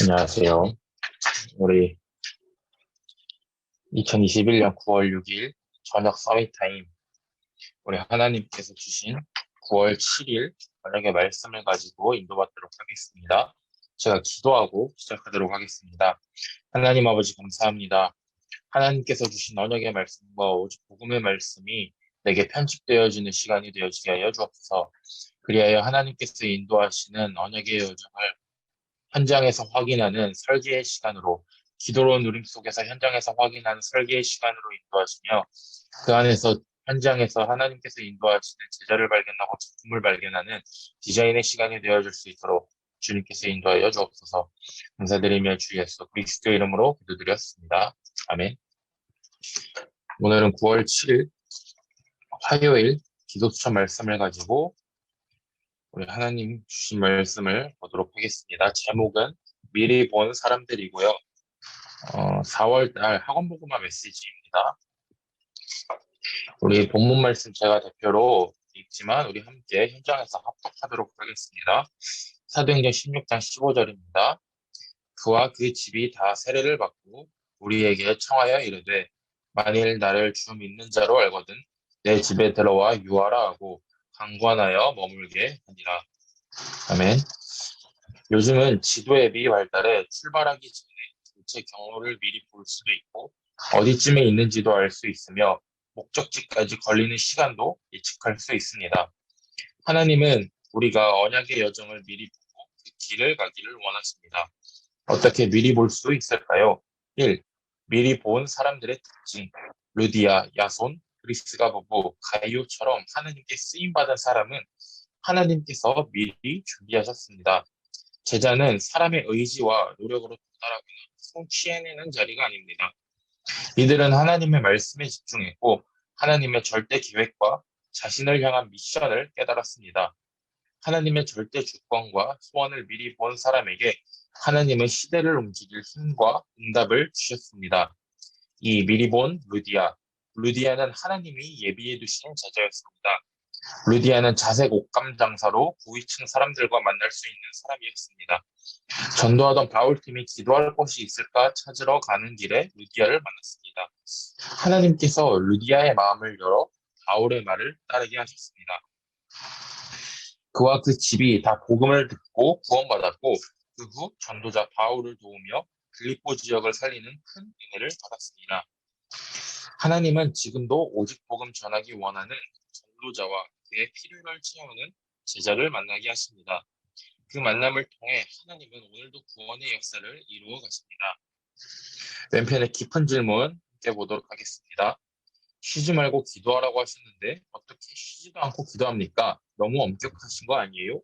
안녕하세요. 우리 2021년 9월 6일 저녁 서밋 타임 우리 하나님께서 주신 9월 7일 저녁의 말씀을 가지고 인도받도록 하겠습니다. 제가 기도하고 시작하도록 하겠습니다. 하나님 아버지 감사합니다. 하나님께서 주신 언약의 말씀과 오직 복음의 말씀이 내게 편집되어지는 시간이 되어지게 하여 주옵소서. 그리하여 하나님께서 인도하시는 언약의 여정을 현장에서 확인하는 설계의 시간으로 기도로 누림 속에서 현장에서 확인하는 설계의 시간으로 인도하시며 그 안에서 현장에서 하나님께서 인도하시는 제자를 발견하고 작품을 발견하는 디자인의 시간이 되어줄 수 있도록 주님께서 인도하여 주옵소서 감사드리며 주 예수 그리스도 이름으로 기도드렸습니다. 아멘 오늘은 9월 7일 화요일 기도 추천 말씀을 가지고 우리 하나님 주신 말씀을 보도록 하겠습니다. 제목은 미리 본 사람들이고요. 어, 4월달 학원보고마 메시지입니다. 우리 본문 말씀 제가 대표로 읽지만 우리 함께 현장에서 합독하도록 하겠습니다. 사도행전 16장 15절입니다. 그와 그 집이 다 세례를 받고 우리에게 청하여 이르되 만일 나를 주 믿는 자로 알거든 내 집에 들어와 유하라 하고 강관하여 머물게 하니라. 아멘. 요즘은 지도 앱이 발달해 출발하기 전에 전체 경로를 미리 볼 수도 있고 어디쯤에 있는지도 알 수 있으며 목적지까지 걸리는 시간도 예측할 수 있습니다. 하나님은 우리가 언약의 여정을 미리 보고 그 길을 가기를 원하십니다. 어떻게 미리 볼 수 있을까요? 1. 미리 본 사람들의 특징, 루디아, 야손, 그리스가 부부 가이오처럼 하나님께 쓰임받은 사람은 하나님께서 미리 준비하셨습니다. 제자는 사람의 의지와 노력으로 도달하거나 성취해내는 자리가 아닙니다. 이들은 하나님의 말씀에 집중했고 하나님의 절대 계획과 자신을 향한 미션을 깨달았습니다. 하나님의 절대 주권과 소원을 미리 본 사람에게 하나님은 시대를 움직일 힘과 응답을 주셨습니다. 이 미리 본 루디아, 루디아는 하나님이 예비해 두신 제자였습니다. 루디아는 자색 옷감 장사로 고위층 사람들과 만날 수 있는 사람이었습니다. 전도하던 바울팀이 기도할 곳이 있을까 찾으러 가는 길에 루디아를 만났습니다. 하나님께서 루디아의 마음을 열어 바울의 말을 따르게 하셨습니다. 그와 그 집이 다 복음을 듣고 구원받았고 그 후 전도자 바울을 도우며 글리포 지역을 살리는 큰 은혜를 받았습니다. 하나님은 지금도 오직 복음 전하기 원하는 전도자와 그의 필요를 채우는 제자를 만나게 하십니다. 그 만남을 통해 하나님은 오늘도 구원의 역사를 이루어 가십니다. 왼편의 깊은 질문 함께 보도록 하겠습니다. 쉬지 말고 기도하라고 하셨는데 어떻게 쉬지도 않고 기도합니까? 너무 엄격하신 거 아니에요?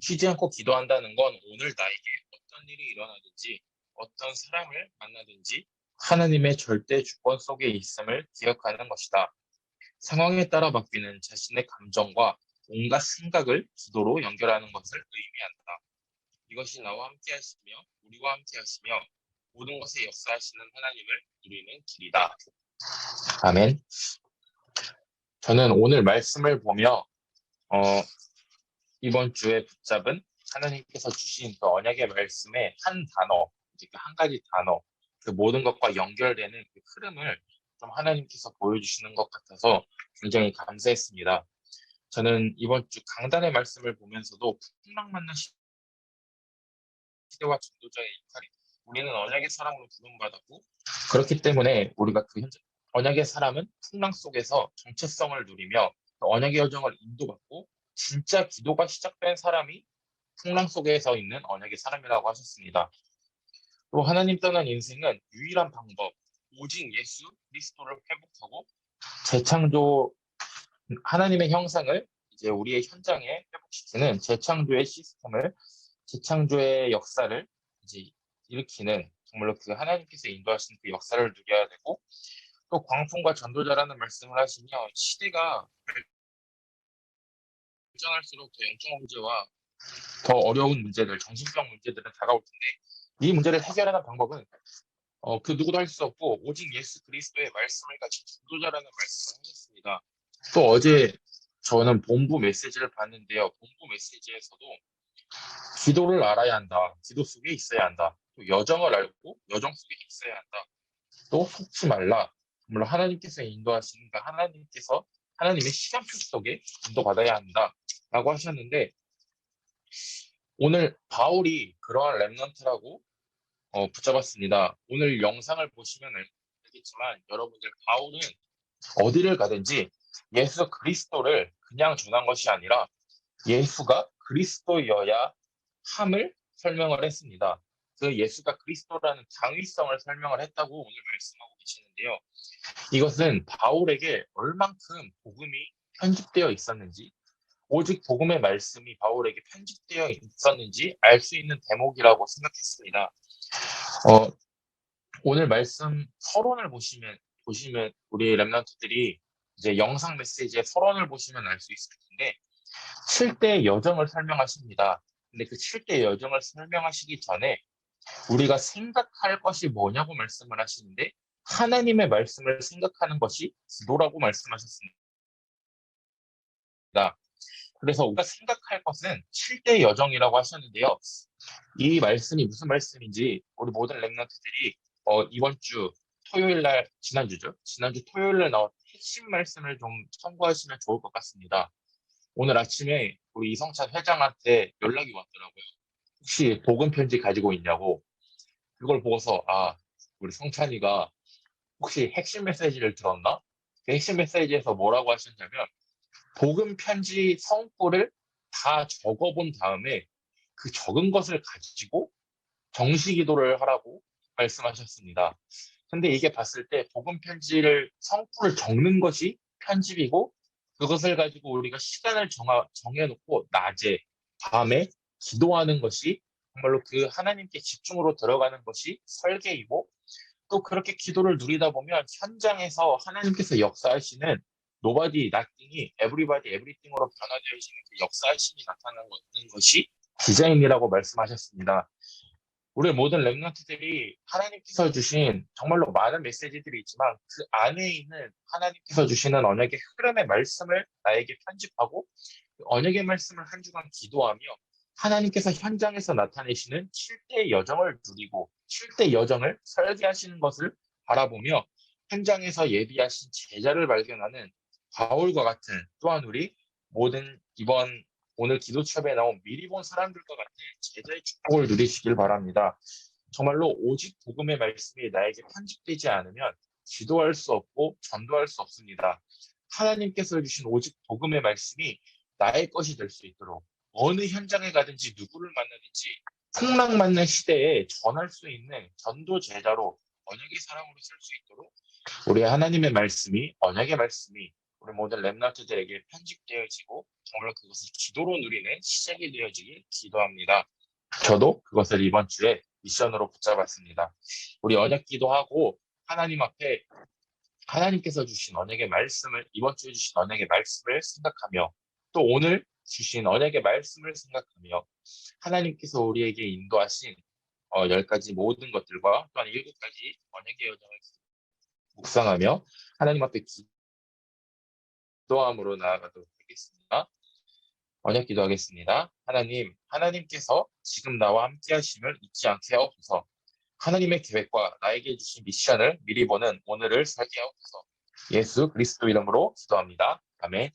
쉬지 않고 기도한다는 건 오늘 나에게 어떤 일이 일어나든지 어떤 사람을 만나든지 하나님의 절대 주권 속에 있음을 기억하는 것이다. 상황에 따라 바뀌는 자신의 감정과 온갖 생각을 기도로 연결하는 것을 의미한다. 이것이 나와 함께 하시며 우리와 함께 하시며 모든 것에 역사하시는 하나님을 누리는 길이다. 아멘. 저는 오늘 말씀을 보며 어, 이번 주에 붙잡은 하나님께서 주신 그 언약의 말씀의 한 단어, 이제 그한 가지 단어, 그 모든 것과 연결되는 그 흐름을 좀 하나님께서 보여주시는 것 같아서 굉장히 감사했습니다. 저는 이번 주 강단의 말씀을 보면서도 풍랑 만난 시대와 전도자의 역할이 우리는 언약의 사람으로 부름받았고 그렇기 때문에 우리가 그 현재 언약의 사람은 풍랑 속에서 정체성을 누리며 그 언약의 여정을 인도받고 진짜 기도가 시작된 사람이 풍랑 속에서 있는 언약의 사람이라고 하셨습니다. 또 하나님 떠난 인생은 유일한 방법, 오직 예수 그리스도를 회복하고 재창조 하나님의 형상을 이제 우리의 현장에 회복시키는 재창조의 시스템을 재창조의 역사를 이제 일으키는 정말로 그 하나님께서 인도하신 그 역사를 누려야 되고 또 광풍과 전도자라는 말씀을 하시며 시대가 발전할수록 더 영적 문제와 더 어려운 문제들, 정신병 문제들은 다가올 텐데 이 문제를 해결하는 방법은 어, 그 누구도 할 수 없고 오직 예수 그리스도의 말씀을 가진 전도자라는 말씀을 하셨습니다. 또 어제 저는 본부 메시지를 봤는데요. 본부 메시지에서도 기도를 알아야 한다. 기도 속에 있어야 한다. 또 여정을 알고 여정 속에 있어야 한다. 또 속지 말라. 물론 하나님께서 인도하시는 그 하나님께서 하나님의 시간표 속에 인도받아야 한다. 라고 하셨는데 오늘 바울이 그러한 랩런트라고 어, 붙잡았습니다. 오늘 영상을 보시면 알겠지만 여러분들 바울은 어디를 가든지 예수 그리스도를 그냥 전한 것이 아니라 예수가 그리스도여야 함을 설명을 했습니다. 그 예수가 그리스도라는 당위성을 설명을 했다고 오늘 말씀하고 계시는데요. 이것은 바울에게 얼만큼 복음이 편집되어 있었는지, 오직 복음의 말씀이 바울에게 편집되어 있었는지 알 수 있는 대목이라고 생각했습니다. 어, 오늘 말씀 서론을 보시면 보시면 우리 랩런트들이 이제 영상 메시지의 서론을 보시면 알 수 있을 텐데 7대 여정을 설명하십니다. 근데 그 7대 여정을 설명하시기 전에 우리가 생각할 것이 뭐냐고 말씀을 하시는데 하나님의 말씀을 생각하는 것이 기도라고 말씀하셨습니다. 그래서 우리가 생각할 것은 7대 여정이라고 하셨는데요. 이 말씀이 무슨 말씀인지 우리 모든 랩런트들이 어, 이번 주 토요일 날 지난주죠. 지난주 토요일 날 나온 핵심 말씀을 좀 참고하시면 좋을 것 같습니다. 오늘 아침에 우리 이성찬 회장한테 연락이 왔더라고요. 혹시 복음 편지 가지고 있냐고. 그걸 보고서 아 우리 성찬이가 혹시 핵심 메시지를 들었나? 그 핵심 메시지에서 뭐라고 하셨냐면 복음 편지 성구를 다 적어본 다음에 그 적은 것을 가지고 정시 기도를 하라고 말씀하셨습니다. 근데 이게 봤을 때 복음 편지를 성구를 적는 것이 편집이고 그것을 가지고 우리가 시간을 정하, 정해놓고 낮에 밤에 기도하는 것이 정말로 그 하나님께 집중으로 들어가는 것이 설계이고 또 그렇게 기도를 누리다 보면 현장에서 하나님께서 역사하시는 nobody, nothing이 everybody, everything으로 변화되어지는 그 역사하심이 나타나는 것이 디자인이라고 말씀하셨습니다. 우리 모든 랩런트들이 하나님께서 주신 정말로 많은 메시지들이 있지만 그 안에 있는 하나님께서 주시는 언약의 흐름의 말씀을 나에게 편집하고 그 언약의 말씀을 한 주간 기도하며 하나님께서 현장에서 나타내시는 7대 여정을 누리고 7대 여정을 설계하시는 것을 바라보며 현장에서 예비하신 제자를 발견하는 바울과 같은 또한 우리 모든 이번 오늘 기도 취업에 나온 미리 본 사람들과 같은 제자의 축복을 누리시길 바랍니다. 정말로 오직 복음의 말씀이 나에게 편집되지 않으면 기도할 수 없고 전도할 수 없습니다. 하나님께서 주신 오직 복음의 말씀이 나의 것이 될 수 있도록 어느 현장에 가든지 누구를 만나든지 풍랑 맞는 시대에 전할 수 있는 전도 제자로 언약의 사람으로 살수 있도록 우리 하나님의 말씀이 언약의 말씀이 우리 모든 랩나트들에게 편집되어지고 정말로 그것을 기도로 누리는 시작이 되어지길 기도합니다. 저도 그것을 이번 주에 미션으로 붙잡았습니다. 우리 언약 기도하고 하나님 앞에 하나님께서 주신 언약의 말씀을 이번 주에 주신 언약의 말씀을 생각하며 또 오늘 주신 언약의 말씀을 생각하며 하나님께서 우리에게 인도하신 어, 열 가지 모든 것들과 또한 일곱 가지 언약의 여정을 묵상하며 하나님 앞에 기도함으로 나아가도록 하겠습니다. 언약 기도하겠습니다. 하나님, 하나님께서 지금 나와 함께 하심을 잊지 않게 하옵소서. 하나님의 계획과 나에게 주신 미션을 미리 보는 오늘을 살게 하옵소서. 예수 그리스도 이름으로 기도합니다. 아멘.